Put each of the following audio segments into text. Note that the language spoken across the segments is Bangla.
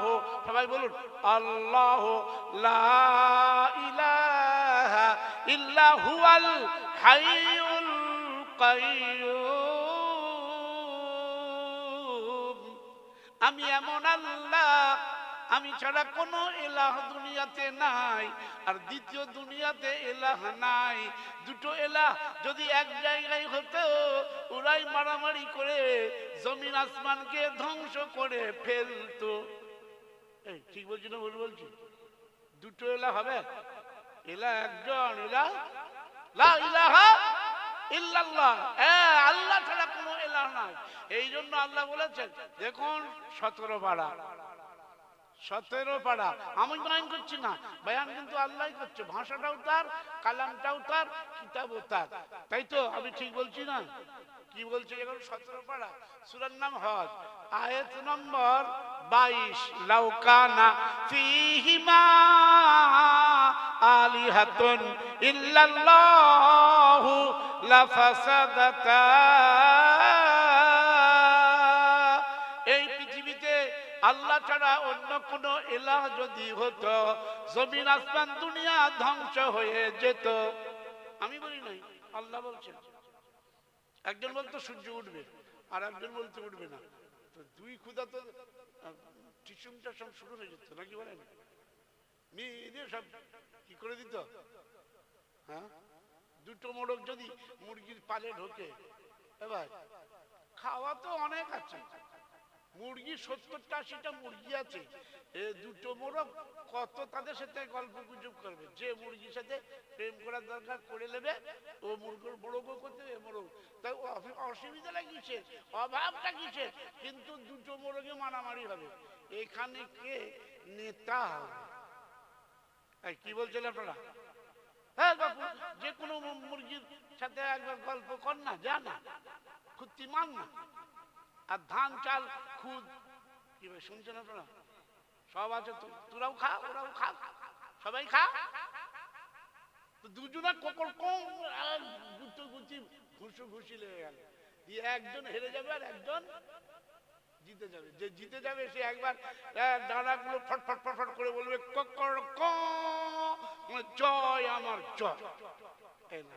আল্লাহ, সবাই বলুন, আল্লাহ লা ইলাহা ইল্লা হুয়াল আমি এমন আল্লাহ, আমি ছাড়া কোনো এলাহ দুনিয়াতে নাই, আর দ্বিতীয় দুনিয়াতে এলাহ নাই। দুটো এলাহ যদি এক জায়গায় হতো, ওরাই মারামারি করে, জমিন আসমানকে ধ্বংস করে ফেলতো। ঠিক বলছি না ভুল বলছি? দুটো এলাহ হবে। এলা একজন, এলা আল্লাহ ছাড়া কোনো এলাহ নাই। এই জন্য আল্লাহ বলেছেন, দেখুন, সতেরো পাড়া। সতেরো পাড়া। আমি বয়ান করছি না। বয়ান কিন্তু আল্লাহ করছে। ভাষাটাও তার, কালামটাও তার, কিতাবও তার। তাই তো, আমি ঠিক বলছি না? কি বলছে এখন সতেরো পাড়া? সুরার নাম হজ। আয়াত নম্বর বাইশ, লাউকানা ফিহিমা আলিহাতুন ইল্লাল্লাহু লাফাসাদাতা। এই পৃথিবীতে আল্লাহ ছাড়া অন্য কোন এলাহ যদি হতো, জমিন, আসমান, দুনিয়া ধ্বংস হয়ে যেত। আমি বলি নাই, আল্লাহ বলছেন। একজন বলতো সূর্য উঠবে, আর একজন বলতে উঠবে না। দুই ক্ষুদা তো টিসুমটা সব শুরু হয়ে যেত, নাকি বলেন? মেয়েদের সব কি করে দিত? হ্যাঁ? দুটো মোড়ক যদি মুরগির পালে ঢোকে, এবার খাওয়া তো অনেক আছে। মুরগি সত্তরটা আশিটা মুরগি আছে, এ দুটো মোরগ, কত তাদের সাথে গল্প গুজব করবে? যে মুরগির সাথে প্রেম করার দরকার করে নেবে, ও মুরগির মোরগও করতে হবে মোরগ। তাই অফি- অসুবিধা লাগিয়েছে অভাবটা কিসে কিন্তু দুটো মোরগে মারামারি হবে। এখানে কে নেতা কি বলছেন আপনারা? হ্যাঁ বাপু, যে কোনো মুরগির সাথে একবার গল্প কর না, যা না খুঁতি মান না। আর ধান চাল, খুদ, কি ভাই শুনছেন আপনারা? সব আছে তোরাও খা, ওরাও খা, সবাই খা। তো দুজনে কখন কম গুটো গুটি ঘুষু ঘুষি লেগে গেল। দিয়ে একজন হেরে যাবে আর একজন জিতে যাবে। যে জিতে যাবে সে একবার ডানাগুলো ফট ফট ফট ফট করে বলবে, ককর ক জয় আমার জয় এই না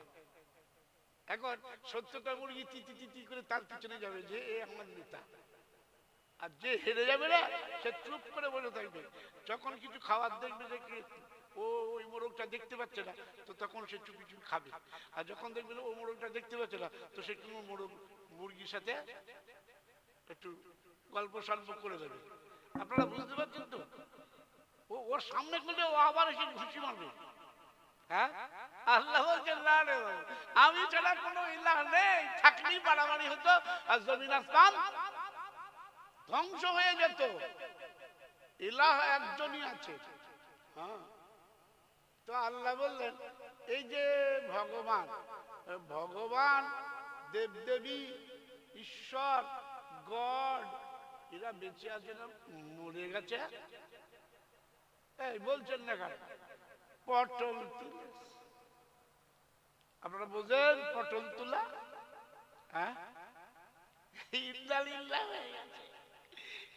এখন সত্যটা মুরগি তিতি তিতি করে তার পিছনে যাবে যে এ আমার নেতা। আর যে হেরে যাবে না, সে চুপ করে বসে থাকবে। যখন কিছু খাবার দেখবে কি, ও ওই মোরগটা দেখতে পাচ্ছে না, তো তখন সে চুপি চুপি খাবে। আর যখন দেখবে ও মোরগটা দেখতে পাচ্ছে না, তো সে কোনো মোরগ, মুরগির সাথে একটু গল্প সল্প করে দেবে। আপনারা বুঝতে পারছেন তো? ও, ওর সামনে করলে ও আবার এসে ঘুষি মারবে। হ্যাঁ? আমি ছাড়া নেই। বাড়াবাড়ি হতো আর জমিন ধ্বংস হয়ে যেত। একজনই আছে। হ্যাঁ? তো আল্লাহ বললেন, এই যে ভগবান ভগবান, দেবদেবী, ঈশ্বর, গড, এরা বেঁচে আছে না, মরে গেছে? এই বলছেন না পটল তুলে। আপনারা বোঝেন পটল তুলা? হ্যাঁ।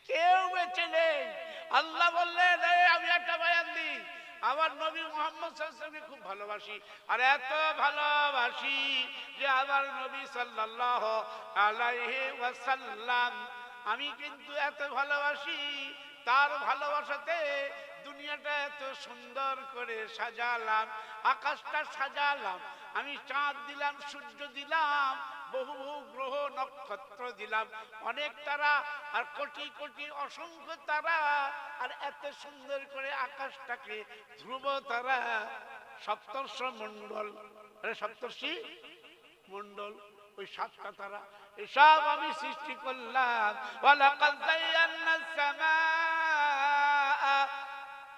কেউ বেঁচে নেই। আল্লাহ বললেন, "এই, আমি একটা বয়ান দিই। আমার নবী মোহাম্মদ খুব ভালোবাসি। আর এত ভালোবাসি যে আমার নবী সাল্লাল্লাহু আলাইহি ওয়াসাল্লাম, আমি কিন্তু এত ভালোবাসি। তার ভালোবাসাতে দুনিয়াটা এত সুন্দর করে সাজালাম, আকাশটা সাজালাম, আমি চাঁদ দিলাম, সূর্য দিলাম, বহু গ্রহ, নক্ষত্র দিলাম। অনেক তারা আর কোটি কোটি অসংখ্য তারা আর এত সুন্দর করে আকাশটাকে ধ্রুব তারা। সপ্তর্ষ মন্ডল আরে সপ্তর্ষি মন্ডল ওই সাতটা তারা। এসব আমি সৃষ্টি করলাম।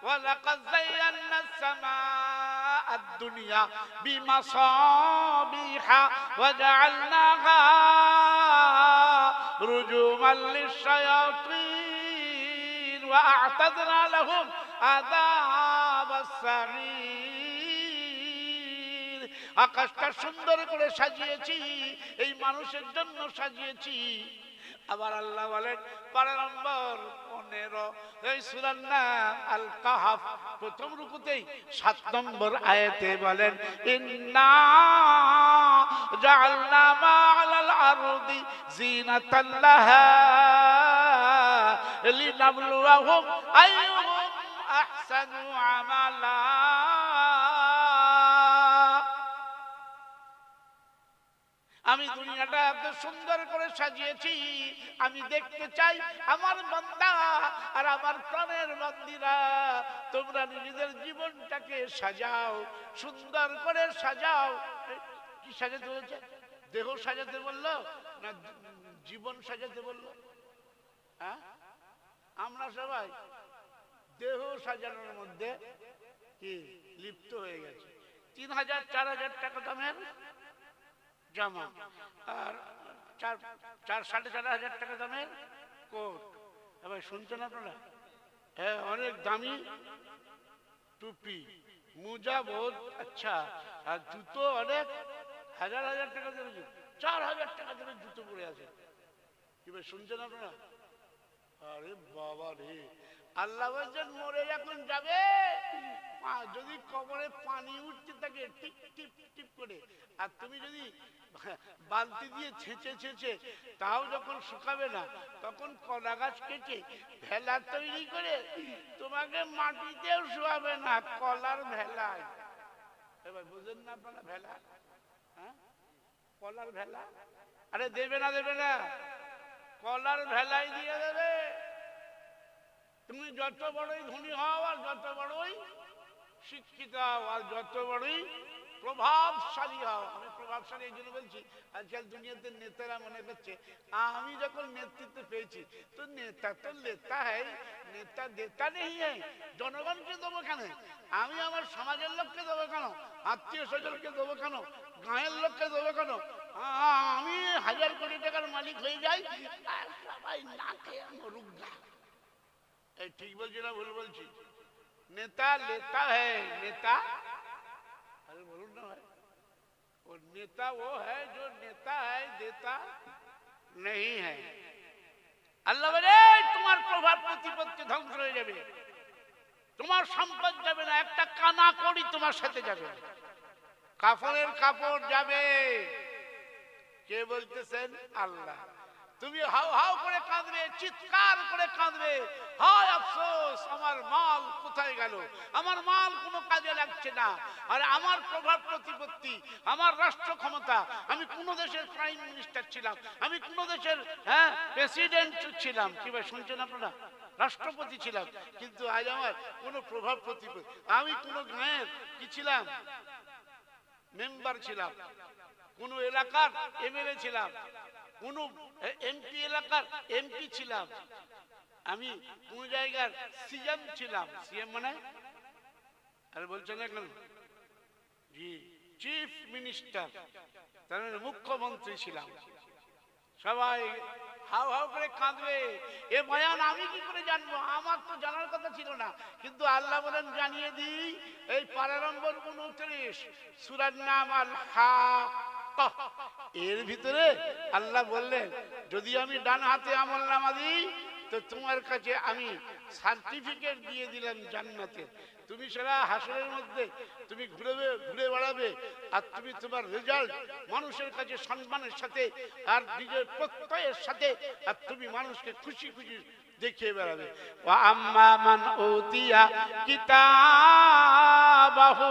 ওয়ালাকাদ যায়্যানা সামাআ ওয়ালাকাদ যায়্যানা السماء الدنيا بمصابيح وجعلناها رجوما للشياطين وأعتدنا لهم عذاب السعير আকাশটা সুন্দর করে সাজিয়েছি এই মানুষের জন্য সাজিয়েছি আবার আল্লাহ বলেন পারা নম্বর পনেরো, এই সুরার নাম আল কাহাফ প্রথম রুকুতেই সাত নম্বর আয়াতে বলেন, ইন্না জাআলনা মা আলাল আরদি জিনাতাল লাহা লিনাবলুয়াহুম আহসানু আমালা। আমি দুনিয়াটা এত সুন্দর করে সাজিয়েছি, আমি দেখতে চাই আমার বান্দা আর আমার প্রাণের বান্দিরা। তোমরা নিজেদের জীবনটাকে সাজাও, সুন্দর করে সাজাও। কি সাজাতে বলছে? দেহ সাজাতে বলল না জীবন সাজাতে বলল? হ্যাঁ? আমরা সবাই দেহ সাজানোর মধ্যে কি লিপ্ত হয়ে গেছে। তিন হাজার, চার হাজার টাকা দামের জামা আর চার চার সাড়ে চার হাজার টাকা দামের কোট। এবার শুনছেন আপনারা? হ্যাঁ অনেক দামি টুপি। মোজা বহুত আচ্ছা আর জুতো অনেক। হাজার হাজার টাকা চার হাজার টাকা জুতো পরে আছে। ভাই, শুনছেন আপনারা? আরে বাবা রে। আল্লাহ বলছেন, মরে এখন যাবে। যদি কবরে পানি উঠতে থাকে, টিপ টিপ টিপ করে। আর তুমি যদি বালতি দিয়ে ছেঁচে ছেঁচে, তাও যখন শুকাবে না, তখন কলা গাছ কেটে ভেলা তৈরি করে তোমাকে মাটিতেও না, কলার ভেলায় এবার বুঝেন না আপনারা ভেলা? হ্যাঁ? কলার ভেলা? আরে দেবে না দেবে না। কলার ভেলাই দিয়ে দেবে। তুমি যত বড়ই ধনী হও আর যত বড়ই শিক্ষিত হও আর যত বড়ই প্রভাবশালী হও এই জন্য বলছি, আজকাল দুনিয়াতে নেতারা মনে করছে, আমি যখন নেতৃত্ব পেয়েছি, তো নেতা তো নেতা হ্যাঁ নেতা নেতা নেই জনগণকে দেবো কেন? আমি আমার সমাজের লোককে দেবো কেন? আত্মীয় স্বজনকে দেবো কেন? গায়ের লোককে দেবো কেন? আমি হাজার কোটি টাকার মালিক হয়ে যাই সবাই না খেয়ে মরুক না ঠিক বলছি না, ভুল বলছি? নেতা নেতা হ্যাঁ নেতা नेता वो है जो नेता है देता नहीं है আল্লাহ বলে তোমার প্রভাব প্রতিপত্তি ধ্বংস হয়ে যাবে তোমার সম্পদ যাবে না একটা কানা করি তোমার সাথে যাবে কাপড়ের কাপড় যাবে কে বলতেছেন আল্লাহ তুমি হাউ হাউ করে কাঁদবে, চিৎকার করে কাঁদবে। হায় আফসোস, আমার মাল কোথায় গেল? আমার মাল কোনো কাজে লাগছে না। আর আমার প্রভাব প্রতিপত্তি, আমার রাষ্ট্র ক্ষমতা, আমি কোন দেশের প্রাইম মিনিস্টার ছিলাম, আমি কোন দেশের হ্যাঁ প্রেসিডেন্ট ছিলাম। কি ভাই শুনছেন আপনারা? রাষ্ট্রপতি ছিলাম। কিন্তু আজ আমার কোনো প্রভাব প্রতিপত্তি, আমি কোনো গায়ের কি ছিলাম? মেম্বার ছিলাম। কোন এলাকার এমএলএ ছিলাম। কোন এমপি এলাকার এমপি ছিলাম। আমি কোন জায়গার সিএম ছিলাম। সিএম মানে? আরে বলছেন এখন জি, চিফ মিনিস্টার, তার মানে মুখ্যমন্ত্রী ছিলাম। সবাই হাউ হাউ করে কাঁদবে। এ বয়ান আমি কি করে জানব? আমার তো জানার কথা ছিল না। কিন্তু আল্লাহ বলেন, জানিয়ে দিই, এই পারা নম্বর উনত্রিশ, সুরার নাম আল হাক্কাহ। এর ভিতরে আল্লাহ বললেন, যদি আমি ডান হাতে আমল নামা দিই তো তোমার কাছে আমি সার্টিফিকেট দিয়ে দিলাম জান্নাতে। তুমি সারা হাসরের মধ্যে, তুমি ঘুরে ঘুরে বেড়াবে, আর তুমি তোমার রেজাল্ট মানুষের কাছে সম্মানের সাথে, আর নিজের প্রত্যয়ের সাথে, আর তুমি মানুষকে খুশি খুশি দেখিয়ে বেড়াবে। ও আম্মা মান উতিয়া কিতাবাহু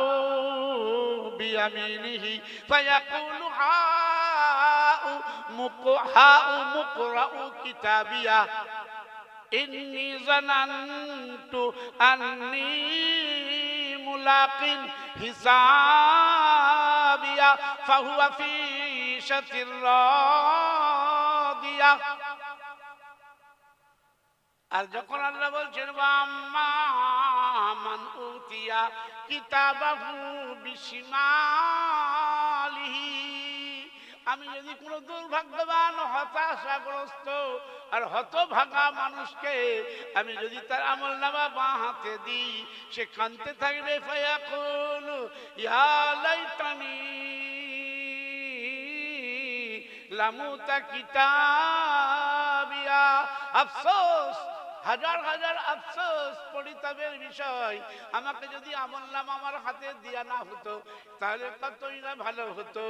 বিয়ামিনিহি ফায়াকুলু হাউ মুকু, হাউ মুকরাউ কিতাবিয়া। ইন্নি জানান্তু আন্নি মুলাকিন হিসাবিয়া ফাহুয়া ফি শাতির রাদিয়া। আর যখন আল্লাহ বলছেন মান উতিয়া কিতাবাহু বিশিমালিহি, আমি যদি কোনো দুর্ভাগ্যবান হতাশাগ্রস্ত আর হতভাগা মানুষকে আমি যদি তার আমল নামা বাঁ হাতে দিই, সে কানতে থাকবে, ফায়াকুল, ইয়া লাইতানি লামুতা কিতাবি আফসোস হাজার হাজার আফসোস পরিতাপের বিষয়। আমাকে যদি আমল নাম আমার হাতে দেয়া না হতো, তাহলে কতই না ভালো হতো।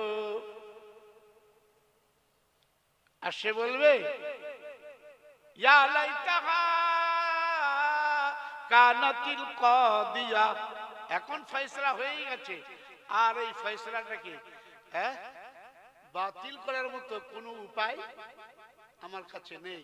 আর সে বলবে, ইয়া লাইতাহা কানাতিল এখন ফয়সলা হয়েই গেছে। আর এই ফয়সলাটাকে হ্যাঁ? বাতিল করার মতো কোনো উপায় আমার কাছে নেই।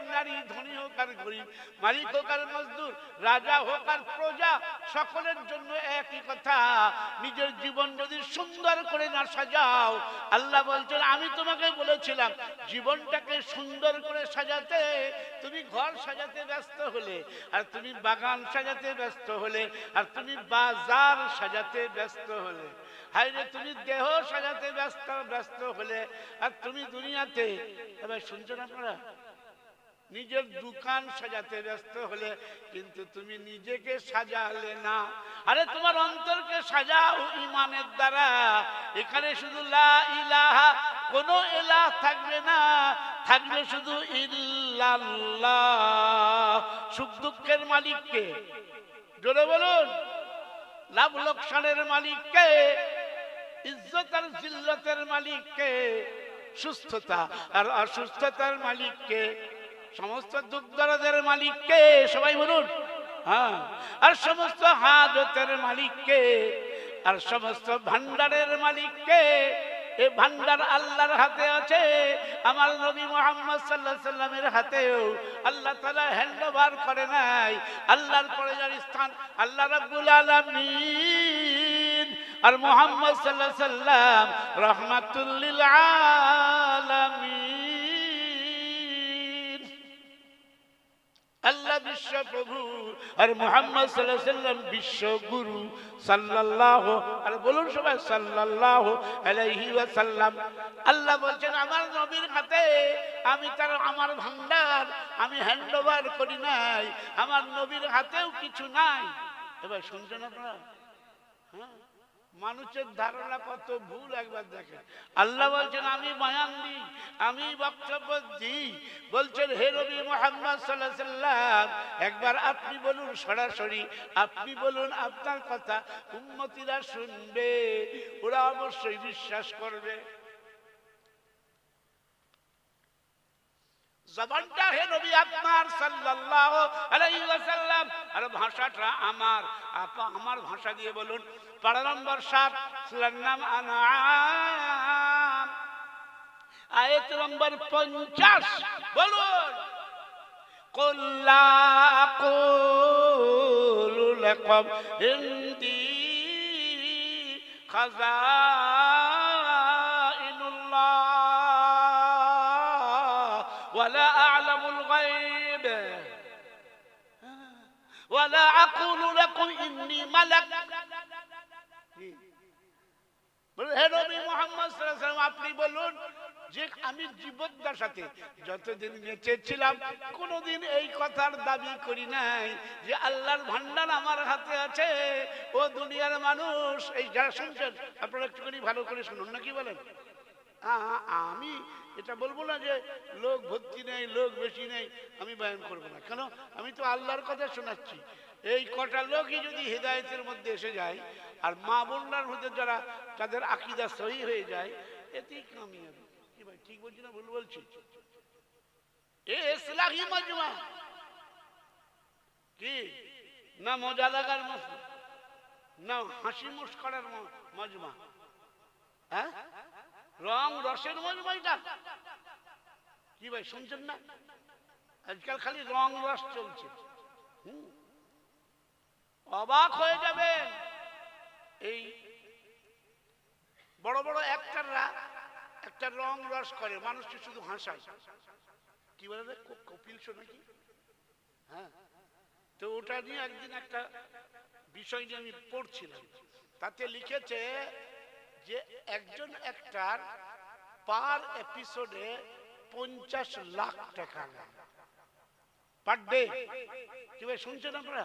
আর নারী, ধনী হোক আর গরিব, মালিক হোক আর মজদুর, রাজা হোক আর প্রজা, সকলের জন্য একই কথা। নিজের জীবন যদি সুন্দর করে না সাজাও, আল্লাহ বলছেন, আমি তোমাকে বলেছিলাম, জীবনটাকে সুন্দর করে সাজাতে, তুমি ঘর সাজাতে ব্যস্ত হলে, আর তুমি বাগান সাজাতে ব্যস্ত হলে, আর তুমি বাজার সাজাতে ব্যস্ত হলে। হাইরে তুমি দেহ সাজাতে ব্যস্ত ব্যস্ত হলে, আর তুমি দুনিয়াতে, এবার না আপনারা? নিজের দোকান সাজাতে ব্যস্ত হলে কিন্তু তুমি নিজেকে সাজালে না। আরে তোমার অন্তরকে সাজাও ইমানের দ্বারা। এখানে শুধু লা ইলাহা, কোনো এলাহ থাকবে না। থাকবে শুধু ইল্লাল্লাহ। সুখ দুঃখের মালিককে। জোরে বলুন। লাভ লোকসানের মালিককে। ইজ্জত আর জিল্লতের মালিককে। সুস্থতা আর অসুস্থতার মালিককে। সমস্ত দুঃখ দরদের মালিককে সবাই বলুন হ্যাঁ আর সমস্ত হাজতের মালিককে, আর সমস্ত ভান্ডারের মালিককে, এ ভান্ডার আল্লাহর হাতে আছে, আমার নবী মোহাম্মদ সাল্লাহ সাল্লামের হাতেও আল্লাহ তালা হ্যান্ড ওভার করে নাই, আল্লাহর পরে যার স্থান, আল্লাহ রাব্বুল আলামিন, আর মোহাম্মদ সাল্লাহ সাল্লাম রহমাতুল্লিল আলামিন আল্লাহ বিশ্ব প্রভু আর মোহাম্মদ সাল্লাহ সাল্লাম বিশ্ব গুরু সাল্লাল্লাহ, আর বলুন সবাই সাল্লাল্লাহ আলাইহি ওয়াসাল্লাম। আল্লাহ বলছেন, আমার নবীর হাতে আমি তার, আমার ভান্ডার আমি হ্যান্ড ওভার করি নাই, আমার নবীর হাতেও কিছু নাই। এবার শুনছেন আপনারা? হ্যাঁ? মানুষের ধারণা কত ভুল একবার দেখেন। আল্লাহ বলছেন, আমি বয়ান দিই আমি বক্তব্য দিই বলছেন, হে রবি মোহাম্মদ একবার আপনি বলুন সরাসরি, আপনি বলুন আপনার কথা উন্মতিরা শুনবে, ওরা অবশ্যই বিশ্বাস করবে। জবানটা হে নবী আপনার সাল্লাল্লাহু আলাইহি ওয়াসাল্লাম আর ভাষাটা আমার। আপা, আমার ভাষা দিয়ে বলুন। পাড়া নম্বর সাত নাম আনাম। নম্বর পঞ্চাশ, বলুন। কল্লা কম হিন্দি খাজা। ওয়ালা আকুলু লাকুম ইন্নি মালাক। আপনি বলুন যে আমি যতদিন বেঁচে ছিলাম কোনোদিন এই কথার দাবি করি নাই যে আল্লাহর ভান্ডার আমার হাতে আছে। ও দুনিয়ার মানুষ এই যারা শুনছেন আপনারা একটুখানি ভালো করে শুনুন না কি বলেন? আমি এটা বলব না যে লোক ভর্তি নেই, লোক বেশি নেই, আমি বয়ান করব না। কেন? আমি তো আল্লাহর কথা শোনাচ্ছি। এই কটা লোকই যদি হেদায়েতের মধ্যে এসে যায়, আর মা বোনরার মধ্যে যারা তাদের আকিদা সহি হয়ে যায়, এতেই কামিয়াবি। কি ভাই, ঠিক বলছি না ভুল বলছি? মজমা। কি? না মজা লাগার মজমা না হাসি মুস্করার মজমা। হ্যাঁ? রং, রসের মজমাইটা কি ভাই, শুনছেন না? আজকাল খালি রং, রস চলছে। অবাক হয়ে যাবেন। এই বড় বড় একটাররা একটা রং, রস করে, মানুষকে শুধু হাসায়। কি বলে? কপিল নাকি? হ্যাঁ। তো ওটা নিয়ে একদিন একটা বিষয় নিয়ে আমি পড়ছিলাম। তাতে লিখেছে যে একজন একটার পার এপিসোডে পঞ্চাশ লাখ টাকা নেয়। পার ডে কি ভাই শুনছেন আপনারা?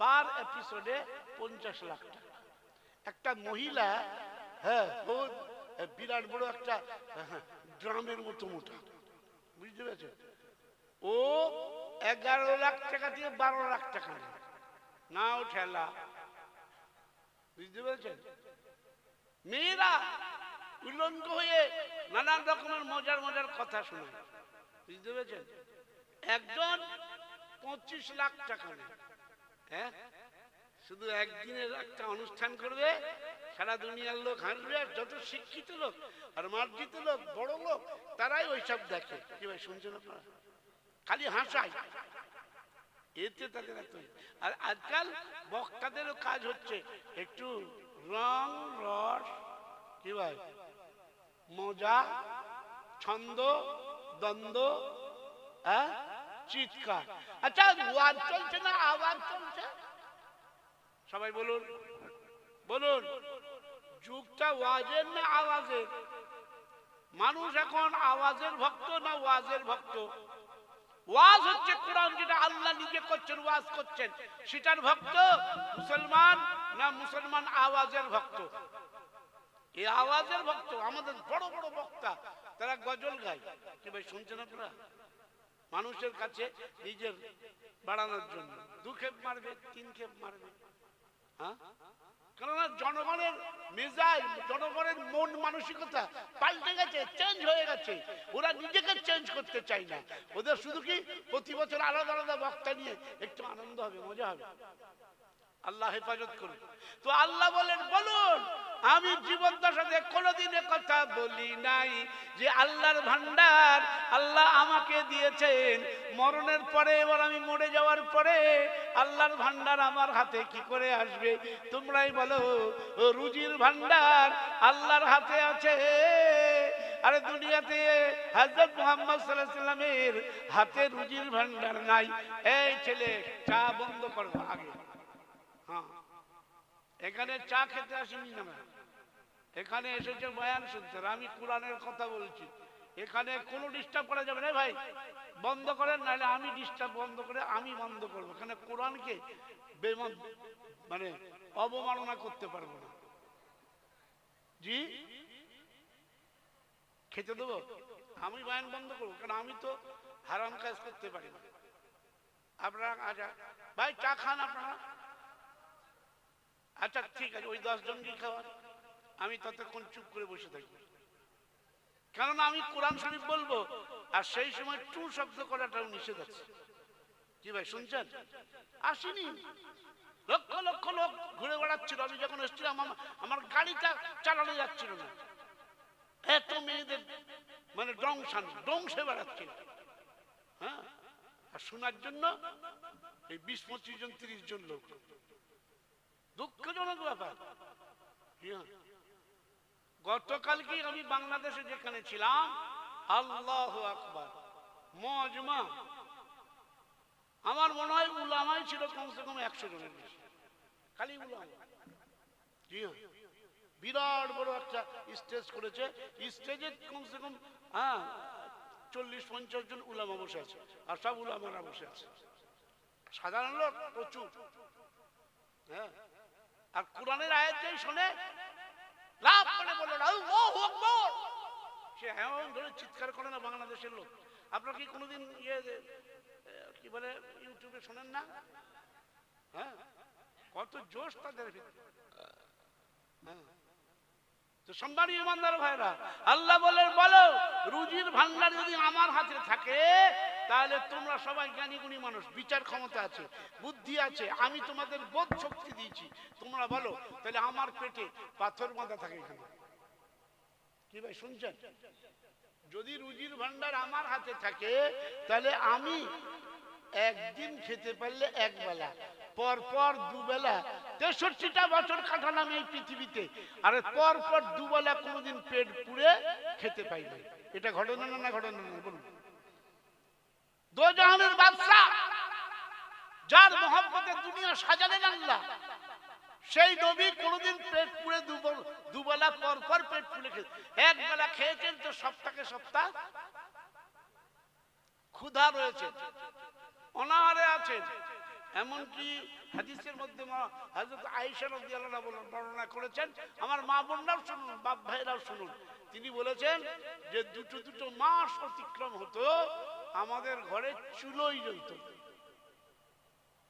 পার এপিসোডে পঞ্চাশ লাখ টাকা। একটা মহিলা হ্যাঁ ও বিরাট বড় একটা হ্যাঁ, ড্রামের মতো মোটা। বুঝতে পেরেছেন? ও এগারো লাখ টাকা দিয়ে বারো লাখ টাকা নাও ঠেলা। বুঝতে পেরেছেন? মেয়েরা উলঙ্গ হয়ে নানান রকমের মজার মজার কথা শোনে বুঝতে পেরেছেন? একজন পঁচিশ লাখ টাকা হ্যাঁ? শুধু একদিনের একটা অনুষ্ঠান করবে, সারা দুনিয়ার লোক হাসবে, আর যত শিক্ষিত লোক আর মার্জিত লোক, বড় লোক, তারাই ওইসব দেখে। কি ভাই, শুনছেন আপনারা? খালি হাসায়। এতে তাদের এত আর আজকাল বক্তাদেরও কাজ হচ্ছে একটু রং, রস, কি ভাই মজা, ছন্দ, দ্বন্দ্ব হ্যাঁ চিৎকার। আচ্ছা ওয়াজ চলছে না আওয়াজ চলছে? সবাই বলুন। বলুন। যুগটা ওয়াজের না আওয়াজের? মানুষ এখন আওয়াজের ভক্ত না ওয়াজের ভক্ত? ওয়াজ হচ্ছে কোরআন, যেটা আল্লাহ নিজে করছেন, ওয়াজ করছেন। সেটার ভক্ত মুসলমান না মুসলমান আওয়াজের ভক্ত। এই আওয়াজের ভক্ত, আমাদের বড় বড় বক্তা, তারা গজল গায়। কি ভাই শুনছেন আপনারা? মানুষের কাছে নিজের বাড়ানোর জন্য। দু খেপ মারবে, তিন খেপ মারবে। হ্যাঁ? কেননা জনগণের মেজাজ, জনগণের মন মানসিকতা পাল্টে গেছে চেঞ্জ হয়ে গেছে। ওরা নিজেকে চেঞ্জ করতে চায় না। ওদের শুধু কি প্রতি বছর আলাদা আলাদা বক্তা নিয়ে একটু আনন্দ হবে, মজা হবে? আল্লাহ হেফাজত করুন। তো আল্লাহ বলেন, বলুন, আমি জীবন দশাতে কোনোদিনে কথা বলি নাই যে আল্লাহর ভান্ডার আল্লাহ আমাকে দিয়েছেন। মরণের পরে, এবার আমি মরে যাওয়ার পরে আল্লাহর ভান্ডার আমার হাতে কি করে আসবে? তোমরাই বলো, রুজির ভান্ডার আল্লাহর হাতে আছে। আরে দুনিয়াতে হযরত মোহাম্মদ আলাইহি সাল্লামের হাতে রুজির ভান্ডার নাই। এই ছেলে, চা বন্ধ করো আগে। হ্যাঁ। এখানে চা খেতে আসিনি না এখানে এসেছে বয়ান শুনতে আমি কোরআনের কথা বলছি। এখানে কোনো ডিস্টার্ব করা যাবে না ভাই, বন্ধ করেন, নাহলে আমি ডিস্টার্ব বন্ধ করে আমি বন্ধ করব। এখানে কোরআনকে বেমন মানে অবমাননা করতে পারব না। জি? খেতে দেবো? আমি বয়ান বন্ধ করব কারণ আমি তো হারাম কাজ করতে পারি না। আপনারা আচ্ছা ভাই, চা খান আপনারা? আচ্ছা ঠিক আছে, ওই দশ জনকে খাওয়ার আমি ততক্ষণ চুপ করে বসে থাকি কারণ আমি কোরআন শরীফ বলব, আর সেই সময় টু শব্দ করাটাও নিষেধ আছে। কি ভাই, শুনছেন? আসিনি। লক্ষ লক্ষ লোক ঘুরে বেড়াচ্ছিল। আমি যখন এসেছিলাম, আমার- আমার গাড়িটা চালানো যাচ্ছিল না। এত মেয়েদের মানে ডংসান ডংসে বেড়াচ্ছিল। হ্যাঁ? আর শোনার জন্য এই বিশ, পঁচিশ জন, তিরিশ জন লোক। দুঃখজনক ব্যাপার। গতকাল কি আমি বাংলাদেশে যেখানে ছিলাম, আল্লাহ আকবার, মজমা। আমার মনে হয় উলামাই ছিল কমসে কম একশো জনের বেশি। খালি বিরাট বড় একটা স্টেজ করেছে। স্টেজে কমসে কম হ্যাঁ চল্লিশ, পঞ্চাশ জন উলামা বসে আছে, আর সব উলামারা বসে আছে। সাধারণ লোক প্রচুর। হ্যাঁ আর কোরআনের আয়াত যেই শোনে লাভ করে বলল, আল্লাহু আকবার। সে এমন ধরে চিৎকার করে না বাংলাদেশের লোক। আপনারা কি কোনোদিন ইয়ে কি বলে, ইউটিউবে শোনেন না? হ্যাঁ? কত জোশ তাদের হ্যাঁ? তো সম্মানী ইমানদার ভাইরা, আল্লাহ বলে বলো, রুজির ভান্ডার যদি আমার হাতে থাকে তাহলে তোমরা সবাই জ্ঞানী গুণী মানুষ, বিচার ক্ষমতা আছে, বুদ্ধি আছে, আমি তোমাদের বোধ শক্তি দিয়েছি। তোমরা বলো, তাহলে আমার পেটে পাথর বাঁধা থাকে এখানে। কি ভাই শুনছেন? যদি রুজির ভান্ডার আমার হাতে থাকে, তাহলে আমি একদিন খেতে পারলে এক বেলা পর পর দুবেলা, তেষট্টিটা বছর কাটালাম এই পৃথিবীতে, আর পর পর দুবেলা কোনোদিন পেট পুড়ে খেতে পাই নাই। এটা ঘটনা না না ঘটনা না, বলুন। দোজাহানের বাদশা, যার মহব্বতে দুনিয়া সাজালেন আল্লাহ। সেই নবী কোনোদিন পেট পুড়ে দুব- দুবেলা পর পর পেট পুড়ে খেয়ে এক বেলা খেয়েছেন তো সপ্তাহে সপ্তাহ? ক্ষুধা রয়েছে। অনাহারে আছেন। এমনকি হাদিসের মধ্যে হজরত আয়েশা রাদিয়াল্লাহু আনহা বর্ণনা করেছেন, আমার মা বোনরাও শুনুন, বাপ ভাইরাও শুনুন। তিনি বলেছেন যে দুটো দুটো মাস অতিক্রম হতো আমাদের ঘরে চুলোই জ্বলত।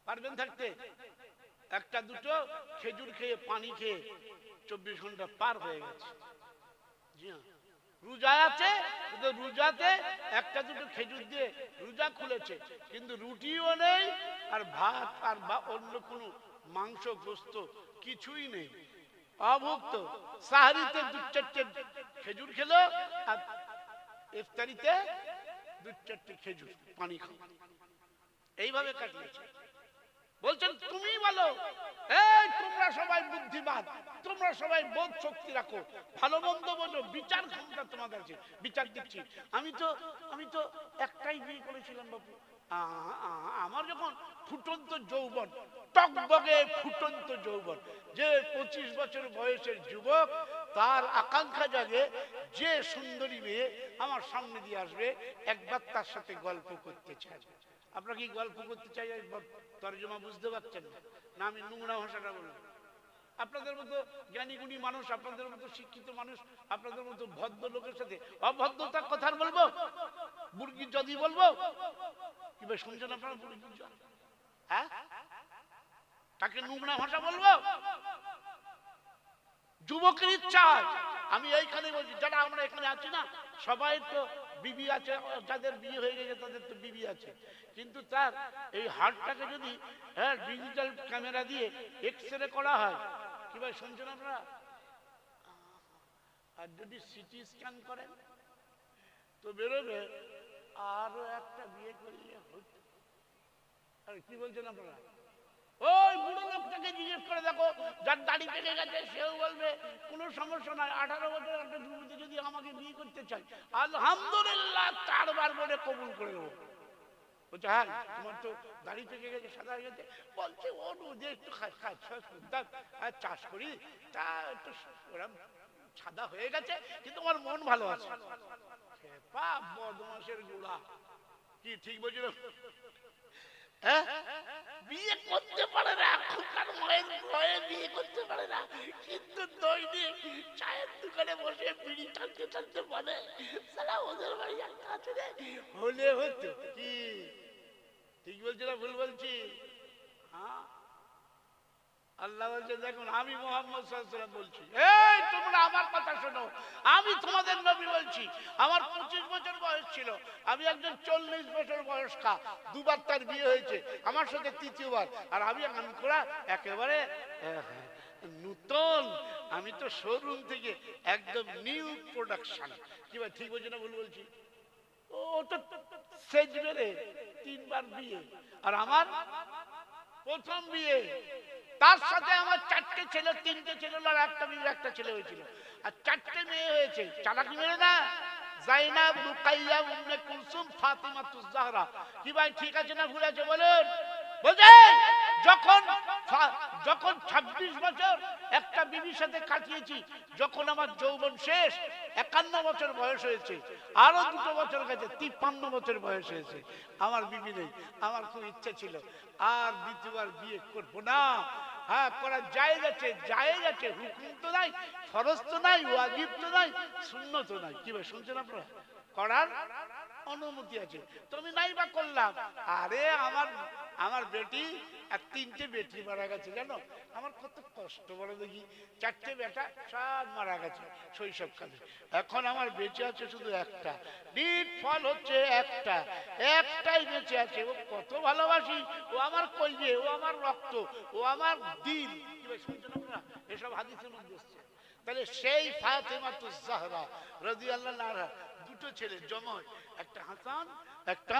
পারবেন থাকতে? একটা দুটো খেজুর খেয়ে, পানি খেয়ে চব্বিশ ঘণ্টা পার হয়ে গেছে। হ্যাঁ। রোজা আছে, কিন্তু রোজাতে একটা দুটো খেজুর দিয়ে রোজা খুলেছে। কিন্তু রুটিও নেই, আর ভাত আর বা অন্য কোনো মাংস গোস্ত কিছুই নেই। অভুক্ত। সাহারিতে দু চারটে খেজুর খেলো, আর ইফতারিতে দু খেজুর পানি খাও। এইভাবে কাটিয়েছে। বলছেন, তুমি বলো, এই তোমরা সবাই বুদ্ধিমান, তোমরা সবাই বোধ শক্তি রাখো, ভালো মন্দ বিচার ক্ষমতা তোমাদের আছে, বিচার দিচ্ছি। আমি তো আমি তো একটাই বিয়ে করেছিলাম বাবু আমার যখন ফুটন্ত যৌবন, টকবগে ফুটন্ত যৌবন, যে পঁচিশ বছর বয়সের যুবক তার আকাঙ্ক্ষা জাগে, যে সুন্দরী মেয়ে আমার সামনে দিয়ে আসবে, একবার তার সাথে গল্প করতে চাই। আপনারা কি গল্প করতে চাই তর্জমা বুঝতে পারছেন না। আমি নোংরা ভাষাটা বলব। আপনাদের মতো জ্ঞানী গুণী মানুষ, আপনাদের মতো শিক্ষিত মানুষ, আপনাদের মতো ভদ্র লোকের সাথে অভদ্রতার কথা বলব? মুরগির যদি বলব? কি ভাই শুনছেন আপনারা মুরগির হ্যাঁ? তাকে নোংরা ভাষা বলব? যুবকের ইচ্ছা হয়। আমি এইখানে বলছি, যারা আমরা এখানে আছি না, সবাই তো বিবি আছে, যাদের বিয়ে হয়ে গেছে, তাদের তো বিবি আছে। কিন্তু তার এই হার্টটাকে যদি হ্যাঁ ডিজিটাল ক্যামেরা দিয়ে এক্স রে করা হয়, কি ভাই শুনছেন আপনারা? আর যদি সিটি স্ক্যান করেন, তো বেরোবে। আরও একটা বিয়ে করলে হতো আর কি বলছেন আপনারা? ওই বুড়ো লোকটাকে জিজ্ঞেস করে, দেখো, যার দাড়ি পেকে গেছে, সেও বলবে, কোনো সমস্যা নাই আঠারো বছর একটা যুবতী যদি আমাকে বিয়ে করতে চায়, আলহামদুলিল্লাহ চারবার বলে কবুল করে দেবো বলছে হ্যাঁ তোমার তো দাড়ি পেকে গেছে, সাদা হয়ে গেছে। বলছে, ও যে একটু চাষ করি, তা একটু ওরম সাদা হয়ে গেছে, কিন্তু আমার মন ভালো আছে। খেপা বদমাসের গোড়া। কি ঠিক বলছিল হ্যাঁ? বিয়ে করতে পারে না এখনকার মায়ের ভয়ে বিয়ে করতে পারে না। কিন্তু দৈনিক চায়ের দোকানে বসে বিড়ি টানতে টানতে বলে সারা ওদের বাড়ি একটা আছে রে, হলে হতো। কি? ঠিক বলছি না ভুল বলছি? হ্যাঁ? আল্লাহ বলছে, দেখুন, আমি মোহাম্মদ সাল্লাম বলছি। এই, তোমরা আমার কথা শোনো। আমি তোমাদের নবী বলছি। আমার পঁচিশ বছর বয়স ছিল। আমি একজন চল্লিশ বছর বয়স্কা। দুবার তার বিয়ে হয়েছে। আমার সাথে তৃতীয়বার। আর আমি আমি করা একেবারে নূতন। আমি তো শোরুম থেকে একদম নিউ প্রোডাকশন কি ভাই, ঠিক বলছি না ভুল বলছি? ও তো সেজ মেরে তিনবার বিয়ে। আর আমার প্রথম বিয়ে। তার সাথে আমার চারটে ছেলে, তিনটে ছেলে আর একটা মেয়ে, একটা ছেলে হয়েছিল। আর চারটে মেয়ে হয়েছে, চালাকি মেরে না। জাইনাব, রুকাইয়া, উম্মে কুলসুম ফাতিমা তুজাহরা কি ভাই, ঠিক আছে না ভুল বলুন। বলছে যখন যখন ২৬ বছর একটা বিবির সাথে কাটিয়েছি, যখন আমার যৌবন শেষ, একান্ন বছর বয়স হয়েছে, আরও দুটো বছর গেছে, তিপ্পান্ন বছর বয়স হয়েছে। আমার বিবি নেই, আমার খুব ইচ্ছা ছিল, আর দ্বিতীয়বার বিয়ে করব না। হ্যাঁ করা যায় গেছে যায় গেছে হুকুম তো নাই, ফরজ তো নাই, ওয়াজিব তো নাই শূন্য তো নাই। কি ভাই, শুনছেন আপনারা? করার অনুমতি আছে। তুমি নাই বা করলাম। আরে, আমার আমার বেটি আর তিনটে বেটি মারা গেছে, জানো? আমার কত কষ্ট, বলো দেখি। চারটে বেটা, সব মারা গেছে শৈশবকালে। এখন আমার বেঁচে আছে শুধু একটা। নিট ফল হচ্ছে একটা। একটাই বেঁচে আছে। ও কত ভালোবাসি। ও আমার কইবে ও আমার রক্ত, ও আমার আপনারা এসব হাদিসের মধ্যে এসছে। তাহলে সেই ফাতেমাতুজ জাহরা রাদিয়াল্লাহু আনহা, দুটো ছেলে জময় একটা হাসান, একটা